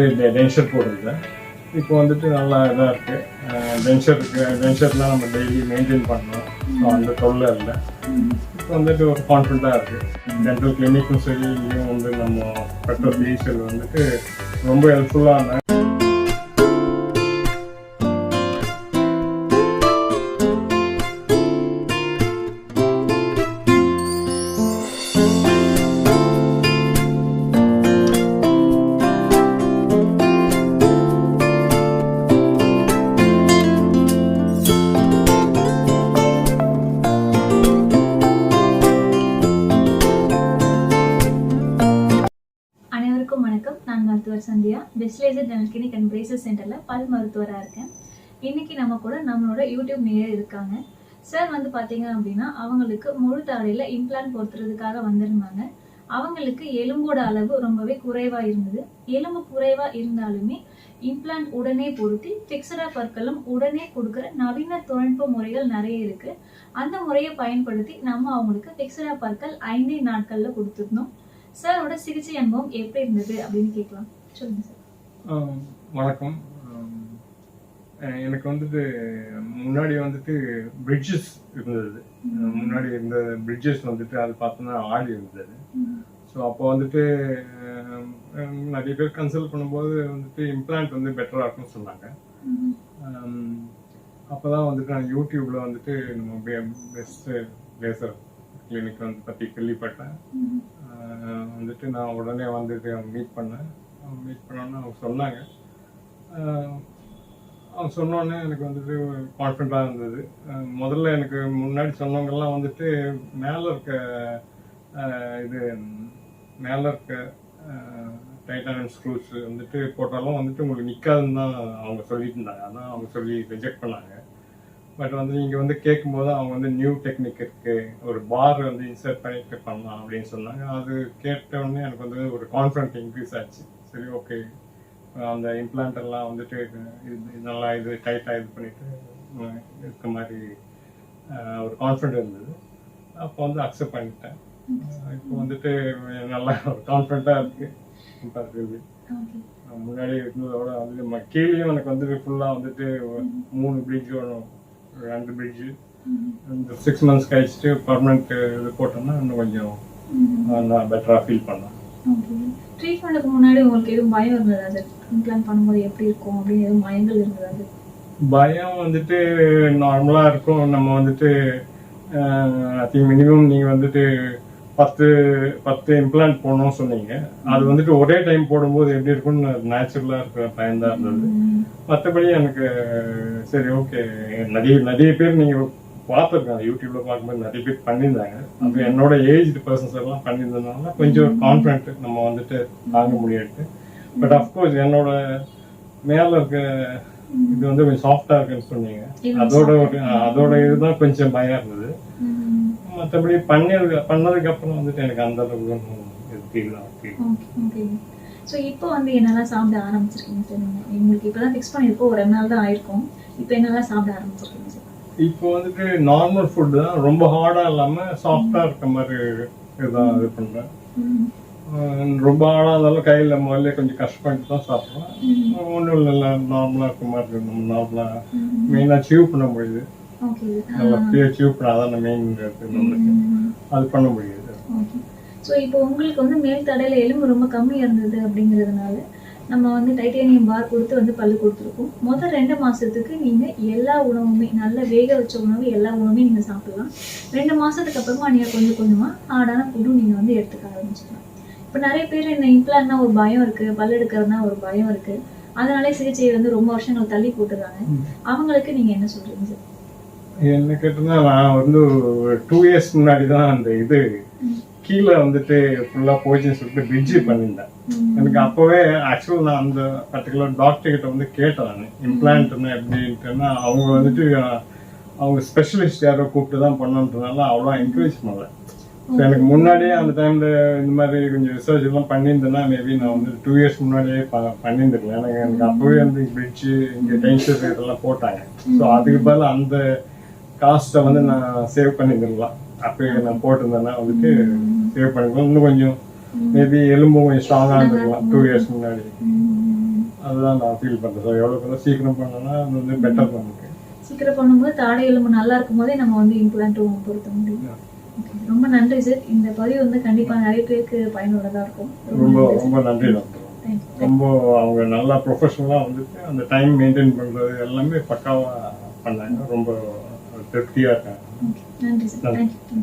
வந்துட்டு டென்ஷர் போட்டிருந்தேன் இப்போ வந்துட்டு நல்லா இதாக இருக்குது டென்ஷருக்கு டென்ஷர்லாம் நம்ம டெய்லி மெயின்டைன் பண்ணோம் ஸோ அந்த தொல்லை இல்லை. இப்போ வந்துட்டு ஒரு கான்ஃபிடண்ட்டாக இருக்குது டென்டல் கிளினிக்கும் சரி இங்கேயும் வந்து நம்ம பெட்ரோல் ஃபீச்சர் வந்துட்டு ரொம்ப ஹெல்ப்ஃபுல்லான மருத்துவர் Sandhya best laser dental clinic and braces சென்டரில் பல் மருத்துவராக இருக்கேன். இன்னைக்கு நம்ம கூட நம்மளோட யூடியூப் நேயர் இருக்காங்க. சார் வந்து பார்த்தீங்க அப்படின்னா அவங்களுக்கு முழு தாடையில் இம்ப்ளான்ட் பொறுத்துறதுக்காக வந்திருந்தாங்க. அவங்களுக்கு எலும்போட அளவு ரொம்பவே குறைவாக இருந்தது. எலும்பு குறைவாக இருந்தாலுமே இம்ப்ளான்ட் உடனே பொருத்தி ஃபிக்ஸடாக பற்களும் உடனே கொடுக்குற நவீன தொழில்நுட்ப முறைகள் நிறைய இருக்கு. அந்த முறையை பயன்படுத்தி நம்ம அவங்களுக்கு ஃபிக்ஸடாக பற்கள் ஐந்தே நாட்களில் கொடுத்துருந்தோம். சாரோட சிகிச்சை அனுபவம் எப்படி இருந்தது அப்படின்னு கேட்கலாம். வணக்கம். எனக்கு வந்துட்டு முன்னாடி வந்துட்டு பிரிட்ஜஸ் இருந்தது. முன்னாடி இருந்த பிரிட்ஜஸ் வந்துட்டு அது பார்த்தோன்னா ஆடி இருந்தது. ஸோ அப்போ வந்துட்டு நிறைய பேர் கன்சல்ட் பண்ணும்போது வந்துட்டு இம்ப்ளான்ட் வந்து பெட்டராக இருக்கும்னு சொன்னாங்க. அப்போ தான் வந்துட்டு நான் யூடியூப்ல வந்துட்டு நம்ம பெஸ்ட் லேசர் கிளினிக் வந்து பற்றி கேள்விப்பட்டேன். வந்துட்டு நான் உடனே வந்துட்டு மீட் பண்ணேன். மீட் பண்ணோன்னே அவங்க சொன்னாங்க. அவங்க சொன்னோடனே எனக்கு வந்துட்டு கான்ஃபிடண்ட்டாக இருந்தது. முதல்ல எனக்கு முன்னாடி சொன்னவங்கெல்லாம் வந்துட்டு மேலே இருக்க இது மேலே இருக்க டைட்டானியம் ஸ்க்ரூஸ் வந்துட்டு போட்டாலும் வந்துட்டு உங்களுக்கு நிற்காதுன்னு தான் அவங்க சொல்லிட்டு இருந்தாங்க. ஆனால் அவங்க சொல்லி ரிஜெக்ட் பண்ணாங்க. பட் வந்து நீங்கள் வந்து கேட்கும்போது அவங்க வந்து நியூ டெக்னிக் இருக்குது ஒரு பார் வந்து இன்சர்ட் பண்ணிட்டு பண்ணலாம் அப்படின்னு சொன்னாங்க. அது கேட்ட உடனே எனக்கு வந்து ஒரு கான்ஃபிடன்ட் இன்க்ரீஸ் ஆச்சு. சரி ஓகே அந்த இம்ப்ளான்ட் எல்லாம் வந்துட்டு இது நல்லா இது டைட்டாக இது பண்ணிட்டு இருக்க மாதிரி ஒரு கான்ஃபிடென்ட் இருந்தது. அப்போ வந்து அக்செப்ட் பண்ணிட்டேன். இப்போ வந்துட்டு நல்லா ஒரு கான்ஃபிடண்ட்டாக இருக்கு. கம்பேரிட்டிவ்லி முன்னாடி இருந்ததோட வந்து கீழேயும் எனக்கு வந்து ஃபுல்லாக வந்துட்டு ஒரு மூணு பிரிட்ஜ் வரும் ரெண்டு பிரிட்ஜு இந்த சிக்ஸ் மந்த்ஸ் கழிச்சுட்டு பர்மனெண்ட் இது போட்டோம்னா இன்னும் கொஞ்சம் அஹ், நான் பெட்டராக ஃபீல் பண்ணேன். ட்ரீட்மெண்ட்டுக்கு முன்னாடி உங்களுக்கு எதுவும் பயம் இருந்ததா சார் இம்ப்ளான்ட் பண்ணும்போது எப்படி இருக்கும் அப்படின்னு எதுவும் பயங்கள் இருந்ததா சார் பயம் வந்துட்டு நார்மலாக இருக்கும். நம்ம வந்துட்டு ஐ மினிமம் நீங்கள் வந்துட்டு பத்து பத்து இம்ப்ளான்ட் போடணும்னு சொன்னீங்க. அது வந்துட்டு ஒரே டைம் போடும்போது எப்படி இருக்கும்னு நேச்சுரலாக இருக்கிற பயம் தான் இருந்தது. மற்றபடி எனக்கு சரி ஓகே நிறைய நிறைய பேர் நீங்க பார்த்துருக்கேன் யூடியூப்ல பார்க்கும்போது நிறைய பேர் பண்ணியிருந்தாங்க. அது என்னோட ஏஜ் பர்சன்ஸ் எல்லாம் பண்ணியிருந்ததுனால கொஞ்சம் கான்ஃபிடென்ட் நம்ம வந்துட்டு தாங்க முடியாது. பட் அஃப்கோர்ஸ் என்னோட மேல இருக்க இது வந்து கொஞ்சம் சாஃப்டா இருக்குன்னு சொன்னீங்க. அதோட ஒரு அதோட இதுதான் கொஞ்சம் பயம் இருந்தது. மற்றபடி பண்ணது பண்ணதுக்கு அப்புறம் வந்துட்டு எனக்கு அந்த அளவுக்கு ஓகே ஸோ இப்போ வந்து என்னெல்லாம் சாப்பிட ஆரம்பிச்சிருக்கீங்க சார் நீங்கள் உங்களுக்கு இப்போ தான் ஃபிக்ஸ் பண்ணியிருக்கோம். ஒரு ரெண்டு நாள் தான் ஆயிருக்கும். இப்போ என்னெல்லாம் சாப்பிட ஆரம்பிச்சிருக்கீங்க? சார் இப்போ வந்துட்டு நார்மல் ஃபுட் தான். ரொம்ப ஹார்டா இல்லாம சாஃப்டா இருக்க மாதிரி இதுதான் இது பண்றேன். ரொம்ப ஹார்டா இருந்தாலும் கையில முதல்ல கொஞ்சம் கஷ்டப்பட்டு தான் சாப்பிடுவேன். ஒன்றும் இல்லை நார்மலா இருக்க மாதிரி நம்ம நார்மலா மெயினா சீவ் பண்ண முடியுது. நல்லா ஃப்ரீயா சீவ் பண்ண அதான் மெயின் நம்மளுக்கு. அது பண்ண முடியுது. ஸோ இப்போ உங்களுக்கு வந்து மேல் தடையில எலும்பு ரொம்ப கம்மியாக இருந்தது அப்படிங்கிறதுனால நம்ம வந்து டைட்டேனியம் பார் கொடுத்து வந்து பல்லு கொடுத்துருக்கோம். முதல் ரெண்டு மாசத்துக்கு நீங்க எல்லா உணவுமே நல்ல வேக வச்ச உணவு எல்லா உணவுமே நீங்க சாப்பிடலாம். ரெண்டு மாசத்துக்கு அப்புறமா நீங்க கொஞ்சம் கொஞ்சமா ஹார்டான ஃபுட்டும் நீங்க வந்து எடுத்துக்க ஆரம்பிச்சிக்கலாம் இப்போ நிறைய பேர் இந்த இம்ப்ளான்ட்னா ஒரு பயம் இருக்கு பல் எடுக்கிறதுனா ஒரு பயம் இருக்கு. அதனாலே சிகிச்சையை வந்து ரொம்ப வருஷங்கள் தள்ளி போட்டுறாங்க. அவங்களுக்கு நீங்க என்ன சொல்றீங்க சார் என்ன கேட்டா நான் வந்து டூ இயர்ஸ் முன்னாடி தான் அந்த இது கீழே வந்துட்டு ஃபுல்லா போச்சுன்னு சொல்லிட்டு பிரிட்ஜ் பண்ணியிருந்தேன். எனக்கு அப்பவே ஆக்சுவல் நான் அந்த பர்டிகுலர் டாக்டர் கிட்ட வந்து கேட்டேன் நான். இம்ப்ளான்ட்னா எப்படின்ட்டுன்னா அவங்க வந்துட்டு அவங்க ஸ்பெஷலிஸ்ட் யாரோ கூப்பிட்டு தான் பண்ணன்றதுனால அவ்வளோ என்கரேஜ் பண்ணல. ஸோ எனக்கு முன்னாடியே அந்த டைம்ல இந்த மாதிரி கொஞ்சம் ரிசர்ச் எல்லாம் பண்ணியிருந்தேன்னா மேபி நான் வந்து டூ இயர்ஸ் முன்னாடியே ப- பண்ணியிருந்திருக்கலாம் எனக்கு எனக்கு அப்பவே வந்து பிரிட்ஜ் இங்க டென்ஷன் இதெல்லாம் போட்டாங்க. ஸோ அதுக்கு பதிலா அந்த காஸ்ட்டை வந்து நான் சேவ் பண்ணியிருந்திருக்கலாம். அப்பயே நான் போட்டிருந்தேன்னா வந்துட்டு சேவ் பண்ணிக்கலாம். இன்னும் கொஞ்சம் மேபி எலும்பும் கொஞ்சம் ஸ்ட்ராங்காக இருந்திருக்கலாம். டூ இயர்ஸ் முன்னாடி. அதுதான் நான் ஃபீல் பண்ணுறேன் ஸோ எவ்வளோ சீக்கிரம் பண்ணனா அது வந்து பெட்டர் நமக்கு சீக்கிரம் பண்ணும்போது தாடை எலும்பு நல்லா இருக்கும் போதே நம்ம வந்து இம்ப்ளான்ட்டும் பொருத்த முடியும். ரொம்ப நன்றி சார் இந்த பதிவு வந்து கண்டிப்பா நிறைய பேருக்கு பயனுள்ளதா இருக்கும். ரொம்ப ரொம்ப நன்றி டாக்டர். ரொம்ப அவங்க நல்லா ப்ரொஃபஷனலாக வந்துட்டு அந்த டைம் மெயின்டைன் பண்ணுறது எல்லாமே பக்காவாக பண்ணாங்க. ரொம்ப திருப்தியாக இருக்காங்க. நன்றி சார் தேங்க்யூ